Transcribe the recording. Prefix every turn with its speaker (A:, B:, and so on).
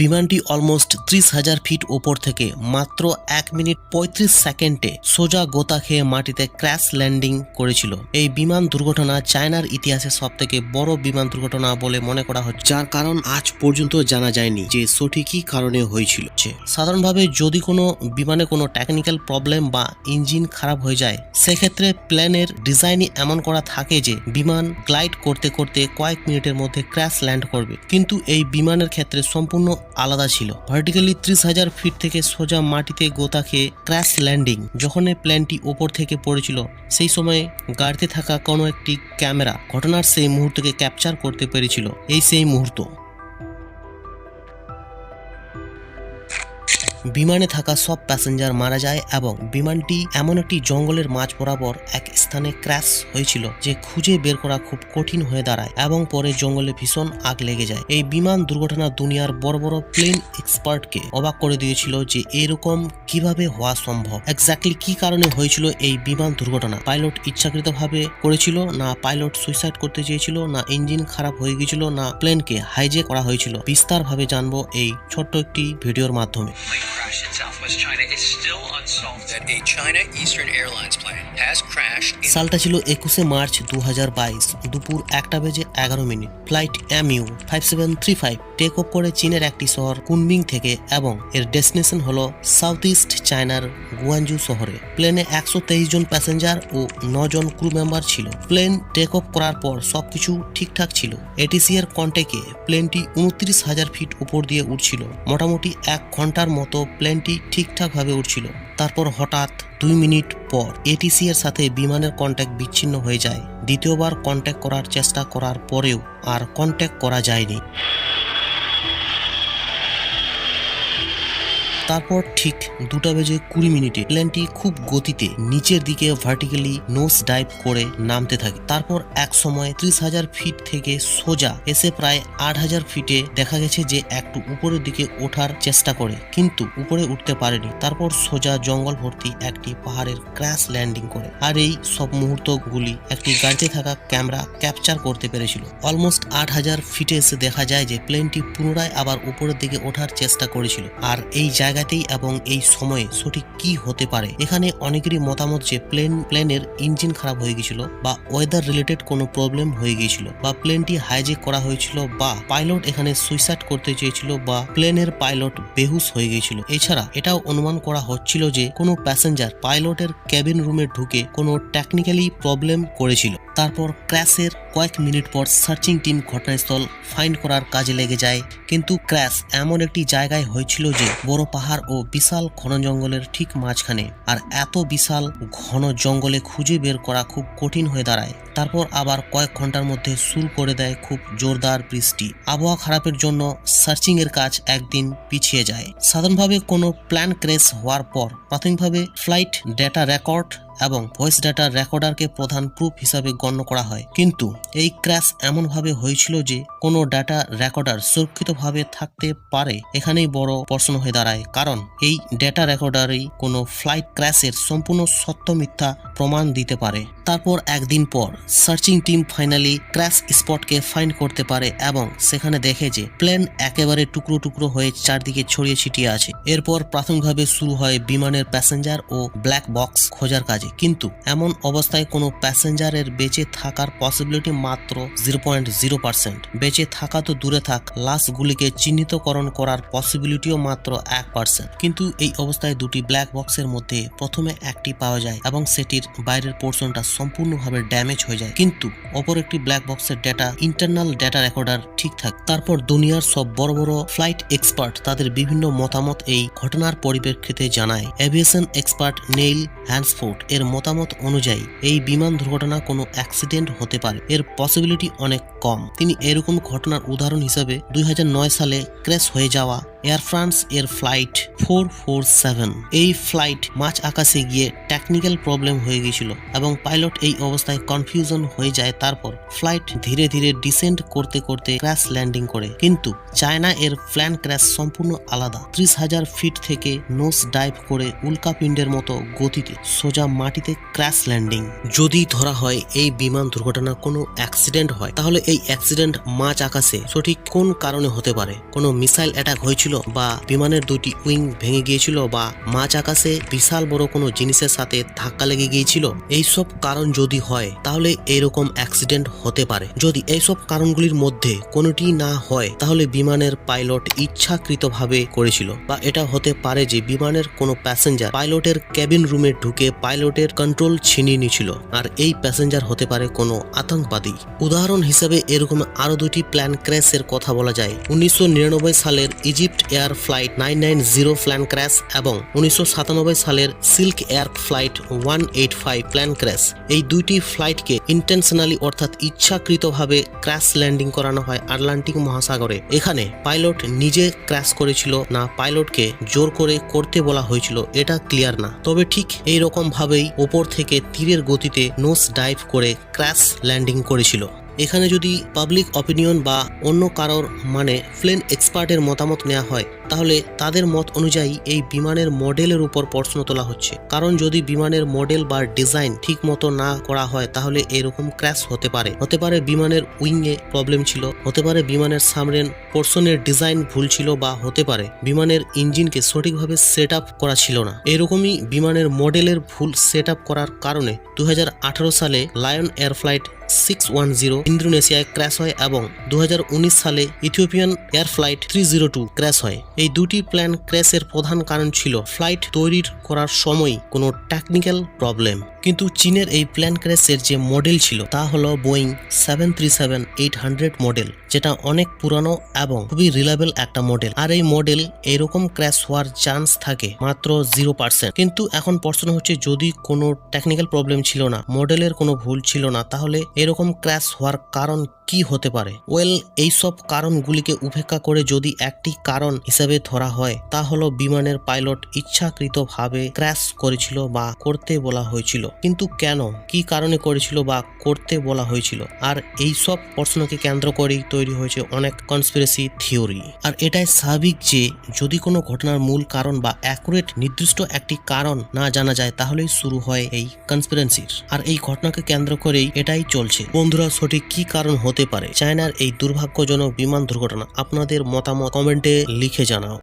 A: বিমানটি অলমোস্ট ত্রিশ হাজার ফিট ওপর থেকে মাত্র এক মিনিট পঁয়ত্রিশ সেকেন্ডে সোজা গোতা খেয়ে মাটিতে ক্র্যাশ ল্যান্ডিং করেছিল। এই বিমান দুর্ঘটনা চায়নার ইতিহাসে সব থেকে বড় বিমান দুর্ঘটনা বলে মনে করা হচ্ছে। যার কারণ আজ পর্যন্ত জানা যায়নি যে সঠিক কী কারণে হয়েছিল। সাধারণভাবে যদি কোনো বিমানে কোনো টেকনিক্যাল প্রবলেম বা ইঞ্জিন খারাপ হয়ে যায়, সেক্ষেত্রে প্ল্যানের ডিজাইনই এমন করা থাকে যে বিমান গ্লাইড করতে করতে কয়েক মিনিটের মধ্যে ক্র্যাশ ল্যান্ড করবে। কিন্তু এই বিমানের ক্ষেত্রে সম্পূর্ণ আলাদা ছিল। ভার্টিক্যালি ত্রিশ হাজার ফিট থেকে সোজা মাটিতে গোতা খেয়ে ক্র্যাশ ল্যান্ডিং যখন এই প্ল্যানটি ওপর থেকে পড়েছিল, সেই সময়ে গাড়িতে থাকা কোনো একটি ক্যামেরা ঘটনার সেই মুহূর্তকে ক্যাপচার করতে পেরেছিল। এই সেই মুহূর্ত। বিমানে থাকা সব প্যাসেঞ্জার মারা যায় এবং বিমানটি এমন একটি জঙ্গলের মাঝ বরাবর এক স্থানে ক্র্যাশ হয়েছিল যে খুঁজে বের করা খুব কঠিন হয়ে দাঁড়ায় এবং পরে জঙ্গলে ভীষণ আগ লেগে যায়। এই বিমান দুর্ঘটনা দুনিয়ার বড় বড় প্লেন এক্সপার্টকে অবাক করে দিয়েছিল যে এরকম কীভাবে হওয়া সম্ভব? এক্স্যাক্টলি কি কারণে হয়েছিল এই বিমান দুর্ঘটনা? পাইলট ইচ্ছাকৃতভাবে করেছিল না পাইলট সুইসাইড করতে চেয়েছিল, না ইঞ্জিন খারাপ হয়ে গিয়েছিল, না প্লেনকে হাইজেক করা হয়েছিল। বিস্তারভাবে জানব এই ছোট্ট একটি ভিডিওর মাধ্যমে।
B: Crash in southwest China is
A: সালটা ছিল একুশে মার্চ দু হাজার বাইশ, দুপুর একটা বেজে এগারো minute. Flight M U five seven three five take off করে চীনের একটি শহর কুনবিং থেকে এবং এর ডেস্টিনেশন হল সাউথ ইস্ট চায়নার গুয়াঞ্জু শহরে। প্লেনে একশো তেইশ জন প্যাসেঞ্জার ও জন ক্রু মেম্বার ছিল। প্লেন টেক অফ করার পর সবকিছু ঠিকঠাক ছিল। এটিসি এর কন্টেকে প্লেনটি উনত্রিশ হাজার ফিট উপর দিয়ে উঠছিল মোটামুটি এক ঘণ্টার মতো প্লেনটি ঠিকঠাকভাবে উঠছিল তারপর হঠাৎ দুই মিনিট পর এটিসি এর সাথে বিমানের কন্ট্যাক্ট বিচ্ছিন্ন হয়ে যায়। দ্বিতীয়বার কন্ট্যাক্ট করার চেষ্টা করার পরেও আর কন্ট্যাক্ট করা যায়নি। তারপর ঠিক দুটা বেজে কুড়ি মিনিটে প্লেনটি খুব গতিতে নিচের দিকে ভার্টিক্যালি নোজ ডাইভ করে নামতে থাকে। তারপর এক সময় ত্রিশ হাজার ফিট থেকে সোজা এসে প্রায় আট হাজার ফিটে দেখা গেছে যে একটু উপরের দিকে ওঠার চেষ্টা করে, কিন্তু উপরে উঠতে পারেনি। তারপর সোজা জঙ্গল ভর্তি একটি পাহাড়ের ক্র্যাশ ল্যান্ডিং করে। আর এই সব মুহূর্তগুলি একটি গাড়িতে থাকা ক্যামেরা ক্যাপচার করতে পেরেছিল। অলমোস্ট আট হাজার ফিটে এসে দেখা যায় যে প্লেনটি পুনরায় আবার উপরের দিকে ওঠার চেষ্টা করেছিল। আর এই জায়গাতেই এবং এই সময়ে সঠিক কি হতে পারে? এখানে অনেকেরই মতামত যে প্লেন, প্লেনের ইঞ্জিন খারাপ হয়ে গিয়েছিল বা ওয়েদার রিলেটেড কোনো প্রবলেম হয়ে গিয়েছিল বা প্লেনটি হাইজেক করা হয়েছিল বা পাইলট এখানে সুইসাইড করতে চেয়েছিল বা প্লেনের পাইলট বেহুশ হয়ে গিয়েছিল। এছাড়া এটাও অনুমান করা হচ্ছিল যে কোনো প্যাসেঞ্জার পাইলটের ক্যাবিন রুমে ঢুকে কোনো টেকনিক্যালি প্রবলেম করেছিল। তারপর ক্র্যাশের কয়েক মিনিট পর সার্চিং টিম ঘটনাস্থল ফাইন্ড করার কাজে লেগে যায়। কিন্তু ক্র্যাশ এমন একটি জায়গায় হয়েছিল যে বড় পাহাড় ও বিশাল ঘন জঙ্গলের ঠিক মাঝখানে। আর এত বিশাল ঘন জঙ্গলে খুঁজে বের করা খুব কঠিন হয়ে দাঁড়ায়। তারপর আবার কয়েক ঘণ্টার মধ্যে সুর করে দেয় খুব জোরদার বৃষ্টি। আবহাওয়া খারাপের জন্য সার্চিং এর কাজ একদিন পিছিয়ে যায়। সাধারণভাবে কোনো প্ল্যান ক্রেস হওয়ার পর প্রাথমিকভাবে ফ্লাইট ডেটা রেকর্ড এবং ভয়েস ডাটা রেকর্ডারকে প্রধান প্রুফ হিসাবে গণ্য করা হয়। কিন্তু এই ক্র্যাশ এমনভাবে হয়েছিল যে কোনো ডাটা রেকর্ডার সুরক্ষিতভাবে থাকতে পারে, এখানেই বড় প্রশ্ন হয়ে দাঁড়ায়। কারণ এই ডেটা রেকর্ডারই কোনো ফ্লাইট ক্র্যাশের সম্পূর্ণ সত্য মিথ্যা প্রমাণ দিতে পারে। তারপর একদিন পর, সার্চিং টিম ফাইনালি ক্র্যাশ স্পটকে ফাইন্ড করতে পারে এবং সেখানে দেখে যে প্লেন একেবারে টুকরো টুকরো হয়ে চারদিকে ছড়িয়ে ছিটিয়ে আছে। এরপর প্রাথমিকভাবে শুরু হয় বিমানের প্যাসেঞ্জার ও ব্ল্যাক বক্স খোঁজার কাজে। কিন্তু এমন অবস্থায় কোনো প্যাসেঞ্জারের বেঁচে থাকার পসিবিলিটি মাত্র জিরো পয়েন্ট জিরো পার্সেন্ট। বেঁচে থাকা তো দূরে থাক, লাশগুলিকে চিহ্নিতকরণ করার পসিবিলিটিও মাত্র এক পার্সেন্ট। কিন্তু এই অবস্থায় দুটি ব্ল্যাক বক্সের মধ্যে প্রথমে একটি পাওয়া যায় এবং সেটির বাইরের পোর্শনটা সম্পূর্ণভাবে ড্যামেজ হয়ে যায়। কিন্তু অপর একটি ব্ল্যাক বক্সের ডেটা ইন্টারনাল ডেটা রেকর্ডার ঠিক ঠিকঠাক তারপর দুনিয়ার সব বড় বড় ফ্লাইট এক্সপার্ট তাদের বিভিন্ন মতামত এই ঘটনার পরিপ্রেক্ষিতে জানায়। এভিয়েশন এক্সপার্ট নেইল হ্যান্ডসফোর্ড এর মতামত অনুযায়ী, এই বিমান দুর্ঘটনা কোনো অ্যাক্সিডেন্ট হতে পারে। এর পসিবিলিটি অনেক কম। তিনি এরকম ঘটনার উদাহরণ হিসেবে দুই সালে ক্র্যাশ হয়ে যাওয়া এয়ার ফ্রান্স এর ফ্লাইট ফোর ফোর সেভেন এই ফ্লাইট মাঝ আকাশে গিয়ে টেকনিক্যাল প্রবলেম হয়ে গিয়েছিল এবং পাইলট এই অবস্থায় কনফিউশন হয়ে যায় তারপর ফ্লাইট ধীরে ধীরে ডিসেন্ড করতে করতে ক্র্যাশ ল্যান্ডিং করে। কিন্তু চায়না এর প্ল্যান ক্র্যাশ সম্পূর্ণ আলাদা। ত্রিশ হাজার ফিট থেকে নোস ডাইভ করে উল্কাপিণ্ডের মতো গতিতে সোজা মাটিতে ক্র্যাশ ল্যান্ডিং যদি ধরা হয় এই বিমান দুর্ঘটনা কোনো অ্যাক্সিডেন্ট হয়, তাহলে এই অ্যাক্সিডেন্ট মাঝ আকাশে সঠিক কোন কারণে হতে পারে? কোনো মিসাইল অ্যাটাক হয়েছিল গিয়েছিল বা বিমানের দুটি উইং ভেঙে গিয়েছিল বা মাঝ আকাশে বিশাল বড় কোনো জিনিসের সাথে ধাক্কা লেগে গিয়েছিল, এইসব কারণ যদি হয়, তাহলে এরকম অ্যাক্সিডেন্ট হতে পারে। যদি এইসব কারণগুলির মধ্যে কোনোটি না হয়, তাহলে বিমানের পাইলট ইচ্ছাকৃতভাবে করেছিল বা এটা হতে পারে যে বিমানের কোনো প্যাসেঞ্জার পাইলটের কেবিন রুমে ঢুকে পাইলটের কন্ট্রোল ছিনিয়ে নিয়েছিল। আর এই প্যাসেঞ্জার হতে পারে কোনো আতঙ্কবাদী। উদাহরণ হিসেবে এরকম আরও দুটি প্ল্যান ক্র্যাশের কথা বলা যায়। উনিশশো নিরানব্বই সালের Egypt Air flight nine nine zero plane crash এবং উনিশশো সাতানব্বই সালের Silk Air flight one eight five plane crash এই দুইটি ফ্লাইটকে ইন্টেনশনালি অর্থাৎ ইচ্ছাকৃতভাবে ক্র্যাশ ল্যান্ডিং করানো হয় আটলান্টিক মহাসাগরে। এখানে পাইলট নিজে ক্র্যাশ করেছিল না পাইলটকে জোর করে করতে বলা হয়েছিল, এটা ক্লিয়ার না। তবে ঠিক এই রকম ভাবেই ওপর থেকে তীরের গতিতে নোস ডাইভ করে ক্র্যাশ ল্যান্ডিং করেছিল। এখানে যদি পাবলিক অপিনিয়ন বা অন্য কারোর মানে প্লেন এক্সপার্টের মতামত নেওয়া হয়, তাহলে তাদের মত অনুযায়ী এই বিমানের মডেলের উপর প্রশ্ন তোলা হচ্ছে। কারণ যদি বিমানের মডেল বা ডিজাইন ঠিক মতো না করা হয়, তাহলে এরকম ক্র্যাশ হতে পারে। হতে পারে বিমানের উইংয়ে প্রবলেম ছিল, হতে পারে বিমানের সামনের পোর্শনের ডিজাইন ভুল ছিল বা হতে পারে বিমানের ইঞ্জিনকে সঠিকভাবে সেট করা ছিল না। এরকমই বিমানের মডেলের ভুল সেট করার কারণে দু হাজার আঠারো সালে Lion Air flight six one zero ইন্দোনেশিয়ায় crash হয় এবং দু হাজার উনিশ সালে Ethiopian Air flight three zero two crash হয়। এই দুটি প্ল্যান ক্র্যাশের প্রধান কারণ ছিল ফ্লাইট তৈরির করার সময় কোনো টেকনিক্যাল প্রবলেম কিন্তু চীনের এই প্ল্যান ক্র্যাশের যে মডেল ছিল তা হলো Boeing seven three seven eight hundred model, যেটা অনেক পুরানো এবং খুবই রিলায়েবল একটা মডেল। আর এই মডেল এরকম ক্র্যাশ হওয়ার চান্স থাকে মাত্র জিরো পার্সেন্ট কিন্তু এখন প্রশ্ন হচ্ছে, যদি কোনো টেকনিক্যাল প্রবলেম ছিল না, মডেলের কোনো ভুল ছিল না, তাহলে এরকম ক্র্যাশ হওয়ার কারণ কি হতে পারে? ওয়েল এইসব কারণগুলিকে উপেক্ষা করে যদি একটি কারণ হিসেবে ধরা হয়, তা হলো বিমানের পাইলট ইচ্ছাকৃতভাবে ক্র্যাশ করেছিল বা করতে বলা হয়েছিল। কিন্তু কেন, কি কারণে করেছিল বা করতে বলা হয়েছিল? আর এই সব প্রশ্নকে কেন্দ্র করেই তৈরি হয়েছে অনেক কনস্পিরেসি থিওরি আর এটাই স্বাভাবিক যে, যদি কোনো ঘটনার মূল কারণ বা অ্যাকুরেট নির্দিষ্ট একটি কারণ না জানা যায়, তাহলেই শুরু হয় এই কনস্পিরেন্সির আর এই ঘটনাকে কেন্দ্র করেই এটাই চলছে। বন্ধুরা, সঠিক কি কারণ হতে পারে? চায়নার এই দুর্ভাগ্যজনক বিমান দুর্ঘটনা, আপনাদের মতামত কমেন্টে লিখে জানাও।